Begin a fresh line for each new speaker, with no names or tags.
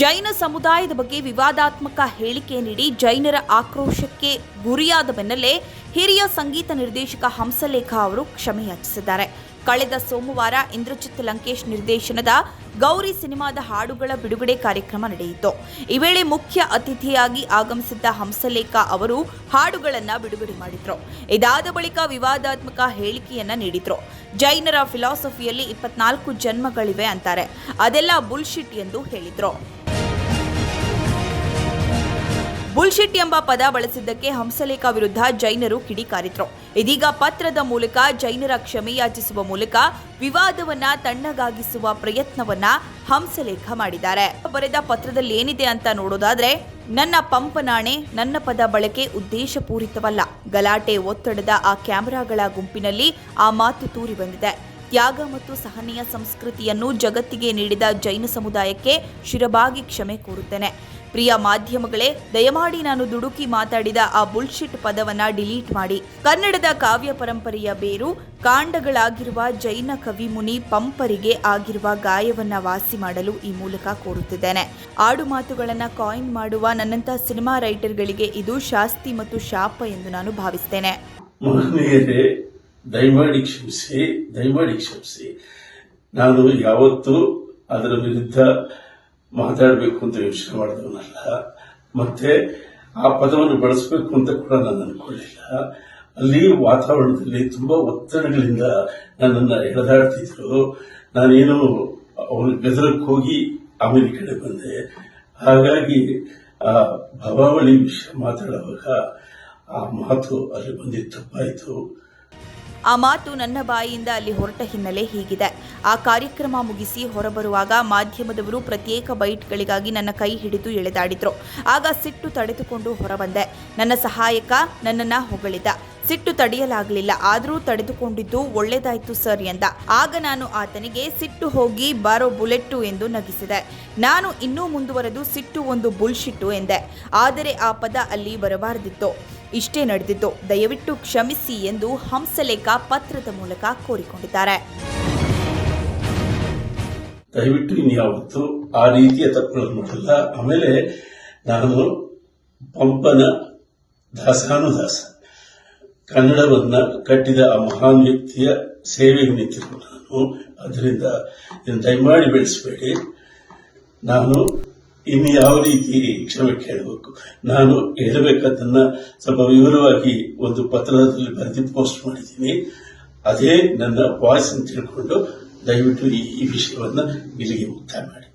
ಜೈನ ಸಮುದಾಯದ ಬಗ್ಗೆ ವಿವಾದಾತ್ಮಕ ಹೇಳಿಕೆ ನೀಡಿ ಜೈನರ ಆಕ್ರೋಶಕ್ಕೆ ಗುರಿಯಾದ ಬೆನ್ನಲ್ಲೇ ಹಿರಿಯ ಸಂಗೀತ ನಿರ್ದೇಶಕ ಹಂಸಲೇಖ ಅವರು ಕ್ಷಮೆ ಕ್ಷಮೆಯಾಚಿಸಿದ್ದಾರೆ ಕಳೆದ ಸೋಮವಾರ ಇಂದ್ರಜಿತ್ ಲಂಕೇಶ್ ನಿರ್ದೇಶನದ ಗೌರಿ ಸಿನಿಮಾದ ಹಾಡುಗಳ ಬಿಡುಗಡೆ ಕಾರ್ಯಕ್ರಮ ನಡೆಯಿತು. ಈ ವೇಳೆ ಮುಖ್ಯ ಅತಿಥಿಯಾಗಿ ಆಗಮಿಸಿದ್ದ ಹಂಸಲೇಖ ಅವರು ಹಾಡುಗಳನ್ನು ಬಿಡುಗಡೆ ಮಾಡಿದ್ರು. ಇದಾದ ಬಳಿಕ ವಿವಾದಾತ್ಮಕ ಹೇಳಿಕೆಯನ್ನ ನೀಡಿದ್ರು. ಜೈನರ ಫಿಲಾಸಫಿಯಲ್ಲಿ ಇಪ್ಪತ್ನಾಲ್ಕು ಜನ್ಮಗಳಿವೆ ಅಂತಾರೆ. ಅದೆಲ್ಲ ಬುಲ್ಶಿಟ್ ಎಂದು ಹೇಳಿದ್ರು. ಬುಲ್ಶಿಟ್ ಎಂಬ ಪದ ಬಳಸಿದ್ದಕ್ಕೆ ಹಂಸಲೇಖ ವಿರುದ್ಧ ಜೈನರು ಕಿಡಿಕಾರಿದ್ರು ಇದೀಗ ಪತ್ರದ ಮೂಲಕ ಜೈನರ ಕ್ಷಮೆಯಾಚಿಸುವ ಮೂಲಕ ವಿವಾದವನ್ನ ತಣ್ಣಗಾಗಿಸುವ ಪ್ರಯತ್ನವನ್ನ ಹಂಸಲೇಖ ಮಾಡಿದ್ದಾರೆ. ಬರೆದ ಪತ್ರದಲ್ಲಿ ಏನಿದೆ ಅಂತ ನೋಡೋದಾದ್ರೆ, ನನ್ನ ಪಂಪನಾಣೆ ನನ್ನ ಪದ ಬಳಕೆ ಉದ್ದೇಶಪೂರಿತವಲ್ಲ. ಗಲಾಟೆ ಒತ್ತಡದ ಆ ಕ್ಯಾಮೆರಾಗಳ ಗುಂಪಿನಲ್ಲಿ ಆ ಮಾತು ತೂರಿ ಬಂದಿದೆ. ತ್ಯಾಗ ಮತ್ತು ಸಹನೆಯ ಸಂಸ್ಕೃತಿಯನ್ನು ಜಗತ್ತಿಗೆ ನೀಡಿದ ಜೈನ ಸಮುದಾಯಕ್ಕೆ ಶಿರಬಾಗಿ ಕ್ಷಮೆ ಕೋರುತ್ತೇನೆ. ಪ್ರಿಯ ಮಾಧ್ಯಮಗಳೇ, ದಯಮಾಡಿ ನಾನು ದುಡುಕಿ ಮಾತಾಡಿದ ಆ ಬುಲ್ಶಿಟ್ ಪದವನ್ನ ಡಿಲೀಟ್ ಮಾಡಿ. ಕನ್ನಡದ ಕಾವ್ಯ ಪರಂಪರೆಯ ಬೇರು, ಕಾಂಡಗಳಾಗಿರುವ ಜೈನ ಕವಿ ಮುನಿ ಪಂಪರಿಗೆ ಆಗಿರುವ ಗಾಯವನ್ನ ವಾಸಿ ಮಾಡಲು ಈ ಮೂಲಕ ಕೋರುತ್ತಿದ್ದೇನೆ. ಆಡು ಮಾತುಗಳನ್ನ ಕಾಯಿನ್ ಮಾಡುವ ನನ್ನಂತ ಸಿನಿಮಾ ರೈಟರ್ಗಳಿಗೆ ಇದು ಶಾಸ್ತಿ ಮತ್ತು ಶಾಪ ಎಂದು ನಾನು ಭಾವಿಸ್ತೇನೆ.
ದಯಮಾಡಿ ಕ್ಷಮಿಸಿ ದಯಮಾಡಿ ಕ್ಷಮಿಸಿ. ನಾನು ಯಾವತ್ತೂ ಅದರ ವಿರುದ್ಧ ಮಾತಾಡಬೇಕು ಅಂತ ಯೋಚನೆ ಮಾಡಿದವನಲ್ಲ ಮತ್ತೆ ಆ ಪದವನ್ನು ಬಳಸಬೇಕು ಅಂತ ಕೂಡ ನಾನು ಅನ್ಕೊಳ್ಳಿಲ್ಲ ಅಲ್ಲಿ ವಾತಾವರಣದಲ್ಲಿ ತುಂಬಾ ಒತ್ತಡಗಳಿಂದ ನನ್ನನ್ನು ಎಳೆದಾಡ್ತಿದ್ರು. ನಾನೇನು ಅವನ ಬೆದರಕ್ಕೆ ಹೋಗಿ ಆಮೇಲೆ ಕಡೆ ಬಂದೆ. ಹಾಗಾಗಿ ಆ ಭವಾವಳಿ ವಿಷಯ ಮಾತಾಡುವಾಗ ಆ ಮಾತು ಅಲ್ಲಿ ಬಂದಿದ್ದು ತಪ್ಪಾಯಿತು.
ಆ ಮಾತು ನನ್ನ ಬಾಯಿಯಿಂದ ಅಲ್ಲಿ ಹೊರಟ ಹಿನ್ನೆಲೆ ಹೀಗಿದೆ. ಆ ಕಾರ್ಯಕ್ರಮ ಮುಗಿಸಿ ಹೊರಬರುವಾಗ ಮಾಧ್ಯಮದವರು ಪ್ರತ್ಯೇಕ ಬೈಟ್ಗಳಿಗಾಗಿ ನನ್ನ ಕೈ ಹಿಡಿದು ಎಳೆದಾಡಿದ್ರು. ಆಗ ಸಿಟ್ಟು ತಡೆದುಕೊಂಡು ಹೊರಬಂದೆ. ನನ್ನ ಸಹಾಯಕ ನನ್ನನ್ನ ಹೊಗಳಿದ ಸಿಟ್ಟು ತಡೆಯಲಾಗಲಿಲ್ಲ. ಆದರೂ ತಡೆದುಕೊಂಡಿದ್ದು ಒಳ್ಳೇದಾಯ್ತು ಸರ್ ಎಂದ. ಆಗ ನಾನು ಆತನಿಗೆ ಸಿಟ್ಟು ಹೋಗಿ ಬಾರೋ ಬುಲೆಟ್ಟು ಎಂದು ನಗಿಸಿದೆ. ನಾನು ಇನ್ನೂ ಮುಂದುವರೆದು ಸಿಟ್ಟು ಒಂದು ಬುಲ್ಶಿಟ್ಟು ಎಂದೆ. ಆದರೆ ಆ ಪದ ಅಲ್ಲಿ ಬರಬಾರದಿತ್ತು. ಇಷ್ಟೇ ನಡೆದಿತ್ತು. ದಯವಿಟ್ಟು ಕ್ಷಮಿಸಿ ಎಂದು ಹಂಸಲೇಖ ಪತ್ರದ ಮೂಲಕ ಕೋರಿಕೊಂಡಿದ್ದಾರೆ.
ದಯವಿಟ್ಟು ಇನ್ಯಾವತ್ತು ಆ ರೀತಿಯ ತಪ್ಪುಗಳನ್ನು ಮಾಡಲ್ಲ ಆಮೇಲೆ ನಾನು ಪಂಪನ ದಾಸಾನುದಾಸ. ಕನ್ನಡವನ್ನ ಕಟ್ಟಿದ ಆ ಮಹಾನ್ ವ್ಯಕ್ತಿಯ ಸೇವೆಗೆ ನಿಂತಿರುವ ನಾನು. ಅದರಿಂದ ದಯಮಾಡಿ ಬೆಳೆಸಬೇಡಿ. ನಾನು ಇನ್ನು ಯಾವ ರೀತಿ ಕ್ಷಮೆ ಕೇಳಬೇಕು? ನಾನು ಹೇಳಬೇಕಾದನ್ನ ಸ್ವಲ್ಪ ವಿವರವಾಗಿ ಒಂದು ಪತ್ರದಲ್ಲಿ ಬರೆದು ಪೋಸ್ಟ್ ಮಾಡಿದ್ದೀನಿ. ಅದೇ ನನ್ನ ವಾಯ್ಸ್ ಅಂತ ತಿಳ್ಕೊಂಡು ದಯವಿಟ್ಟು ಈ ಈ ವಿಷಯವನ್ನ ಇಲ್ಲಿಗೆ ಮುಕ್ತಾಯ ಮಾಡಿ